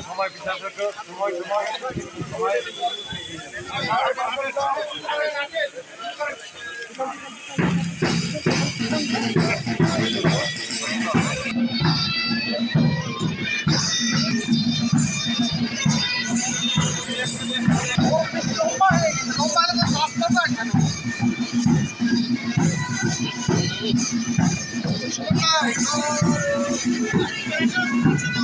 সময় পিছা সময় সময় সময় সময় 捂着耳朵，捂着耳。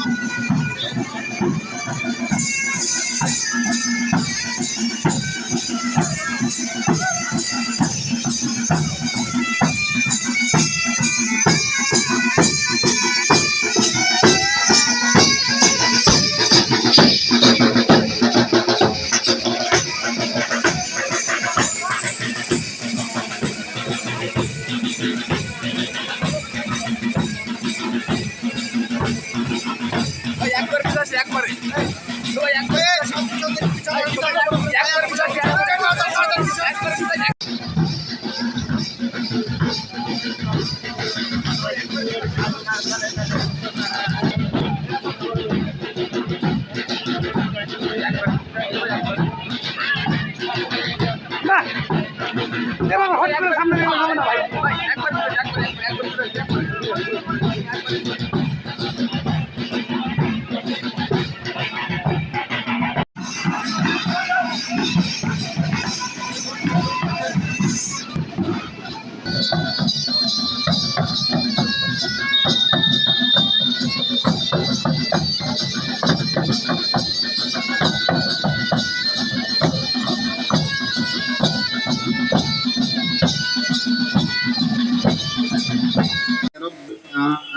رب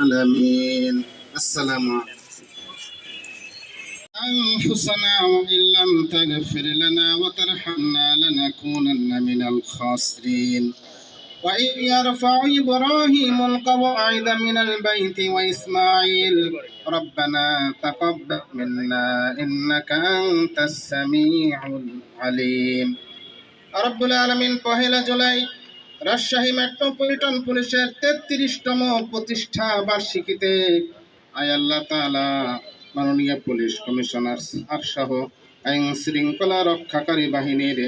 العالمين. السلام عليكم. أنفسنا وإن لم تغفر لنا وترحمنا لنكونن من الخاسرين. وإذ يرفع إبراهيم القواعد من البيت وإسماعيل ربنا تقبل منا إنك أنت السميع العليم رب العالمين পহেলা জুলাই রাজশাহী মেট্রোপলিটন পুলিশের তেত্রিশতম প্রতিষ্ঠা বার্ষিকীতে আয় আল্লাহ তালা মাননীয় পুলিশ কমিশনার স্যার সহ আইন শৃঙ্খলা রক্ষাকারী বাহিনীর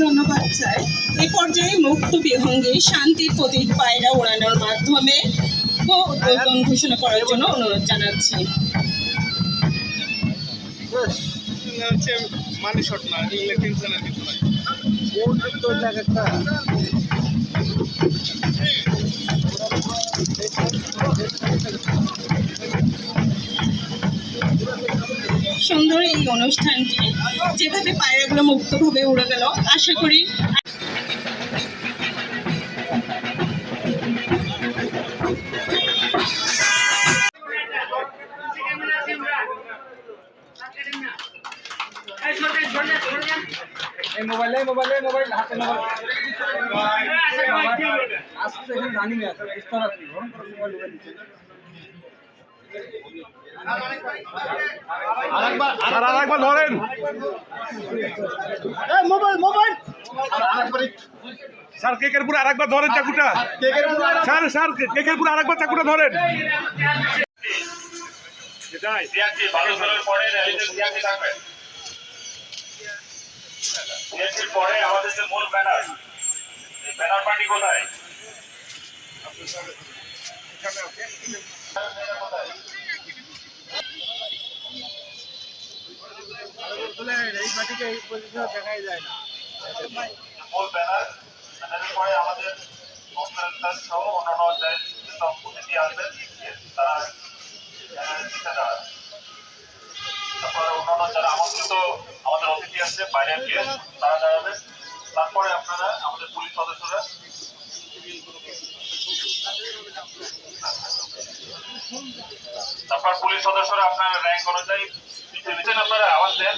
ধন্যবাদ স্যার। এই পর্যায়ে মুক্ত বিহঙ্গে শান্তির প্রতীক পায়রা ওড়ানোর মাধ্যমে উদ্বোধন ঘোষণা করার জন্য অনুরোধ জানাচ্ছি। মানি শট না এগুলো কিছু নাই সুন্দর এই অনুষ্ঠানটি যেভাবে পায়রাগুলো মুক্তভাবে উড়ে গেল আশা করি এই মোবাইলে মোবাইলে মোবাইল হাতে মোবাইল আসছে এখন রানিং আছে স্তর আছে মোবাইল মোবাইল দিচ্ছে স্যার আর একবার ধরেন মোবাইল মোবাইল স্যার কেকের পুরো আর একবার ধরেন চাকুটা স্যার স্যার কেকের পুরো আর একবার চাকুটা ধরেন। সেটাই সালের পরে সিয়াসির পরে আমাদের যে মূল ব্যানার ব্যানার পার্টি কোথায়? এই মাটিকে এই দেখাই যায় না মূল ব্যানার, ব্যানারের পরে আমাদের সহ অন্যান্য যে সব অতিথি আসবেন, তারা ব্যানারের দিকে দাঁড়ান তারপরে অন্যান্য যারা আমন্ত্রিত অতিথি বাইরের গেস্ট তারা দাঁড়াবেন তারপরে আপনারা আমাদের পুলিশ সদস্যরা তারপর পুলিশ সদস্যরা র্যাঙ্ক অনুযায়ী আপনারা আওয়াজ দেন।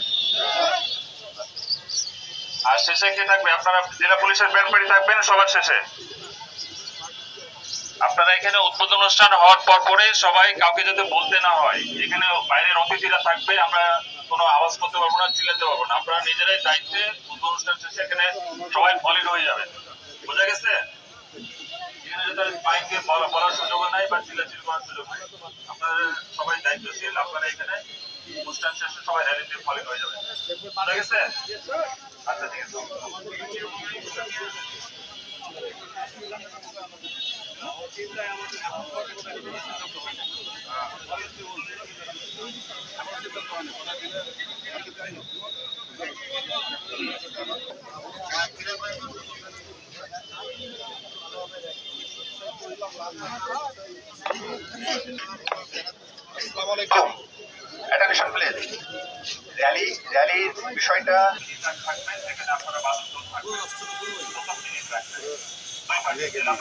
আর শেষে কে থাকবে? আপনারা জেলা পুলিশের ব্যান্ড থাকবেন সবার শেষে। আপনারা এখানে উদ্বোধন অনুষ্ঠান হওয়ার পর পরে সবাই কাউকে যাতে বলতে না হয়, এখানে বাইরের অতিথিরা থাকবে, আমরা কোনো আওয়াজ করতে পারব না চিল্লাতে পারব না। আপনারা নিজেরাই দায়িত্বে অনুষ্ঠান শেষে এখানে সবাই বলার সুযোগ নাই বা করার সুযোগ সবাই এখানে অনুষ্ঠান শেষে সবাই ভলিড হয়ে যাবে বোঝা গেছে? আচ্ছা ঠিক আছে। অ্যাটেনশন প্লিজ র্যালি র্যালির বিষয়টা থাকবেন